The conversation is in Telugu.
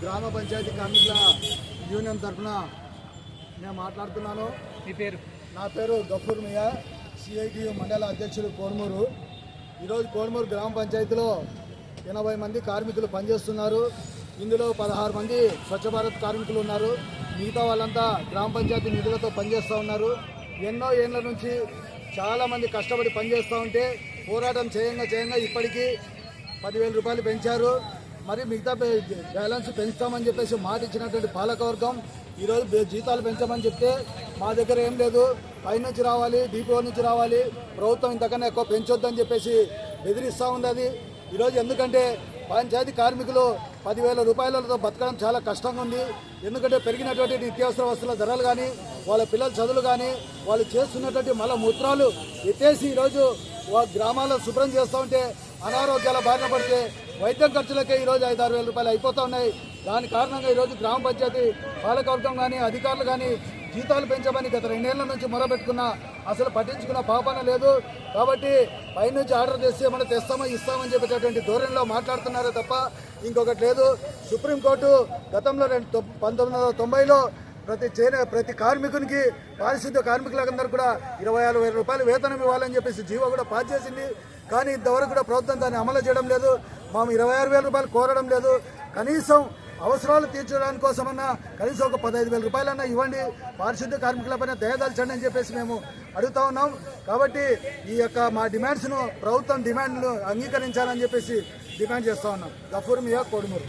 గ్రామ పంచాయతీ కార్మికుల యూనియన్ తరఫున నేను మాట్లాడుతున్నాను. మీ పేరు? నా పేరు గఫూర్ మియా సిఐటియు మండల అధ్యక్షుడు కోడుమూరు. ఈరోజు కోడుమూరు గ్రామ పంచాయతీలో ఎనభై మంది కార్మికులు పనిచేస్తున్నారు. ఇందులో పదహారు మంది స్వచ్ఛ భారత్ కార్మికులు ఉన్నారు. మిగతా వాళ్ళంతా గ్రామ పంచాయతీ నిధులతో పనిచేస్తూ ఉన్నారు. ఎన్నో ఏళ్ళ నుంచి చాలామంది కష్టపడి పనిచేస్తూ ఉంటే పోరాటం చేయంగా చేయంగా ఇప్పటికీ పదివేల రూపాయలు పెంచారు. మరి మిగతా బ్యాలెన్స్ పెంచుతామని చెప్పేసి మాట ఇచ్చినటువంటి పాలకవర్గం ఈరోజు జీతాలు పెంచమని చెప్తే మా దగ్గర ఏం లేదు. పై నుంచి రావాలి డిపిఓ నుంచి రావాలి. ప్రభుత్వం ఇంతకన్నా ఎక్కువ పెంచొద్దని చెప్పేసి బెదిరిస్తూ ఉంది అది. ఈరోజు ఎందుకంటే పంచాయతీ కార్మికులు పదివేల రూపాయలతో బతకడం చాలా కష్టంగా ఉంది. ఎందుకంటే పెరిగినటువంటి నిత్యావసర వస్తువుల ధరలు కానీ వాళ్ళ పిల్లల చదువులు కానీ వాళ్ళు చేస్తున్నటువంటి మల మూత్రాలు ఎత్తేసి ఈరోజు వా- గ్రామాల్లో శుభ్రం చేస్తూ ఉంటే అనారోగ్యాల బారిన పడితే వైద్యం ఖర్చులకే ఈరోజు ఐదు ఆరు వేల రూపాయలు అయిపోతూ ఉన్నాయి. దాని కారణంగా ఈరోజు గ్రామ పంచాయతీ పాలకవర్గం కానీ అధికారులు కానీ జీతాలు పెంచమని గత రెండేళ్ళ నుంచి మొరబెట్టుకున్న అసలు పట్టించుకున్న పాపన లేదు. కాబట్టి పైనుంచి ఆర్డర్ చేస్తే మనం తెస్తామో ఇస్తామని చెప్పేటటువంటి ధోరణిలో మాట్లాడుతున్నారే తప్ప ఇంకొకటి లేదు. సుప్రీంకోర్టు గతంలో రెండు పంతొమ్మిది వందల తొంభైలో ప్రతి చేనే ప్రతి కార్మికునికి పారిశుద్ధ్య కార్మికులందరూ కూడా ఇరవై ఆరు వేల రూపాయలు వేతనం ఇవ్వాలని చెప్పేసి జీవో కూడా పాస్ చేసింది. కానీ ఇంతవరకు కూడా ప్రభుత్వం దాన్ని అమలు చేయడం లేదు. మేము ఇరవై ఆరు వేల రూపాయలు కోరడం లేదు. కనీసం అవసరాలు తీర్చడానికి కోసమన్నా కనీసం ఒక పదహైదు వేల రూపాయలన్నా ఇవ్వండి. పారిశుద్ధ్య కార్మికులపైన దయదాల్చండి అని చెప్పేసి మేము అడుగుతా ఉన్నాం. కాబట్టి ఈ యొక్క మా డిమాండ్స్ను ప్రభుత్వం డిమాండ్ను అంగీకరించాలని చెప్పేసి డిమాండ్ చేస్తా ఉన్నాం. గఫూర్ మియా కోడుమూరు.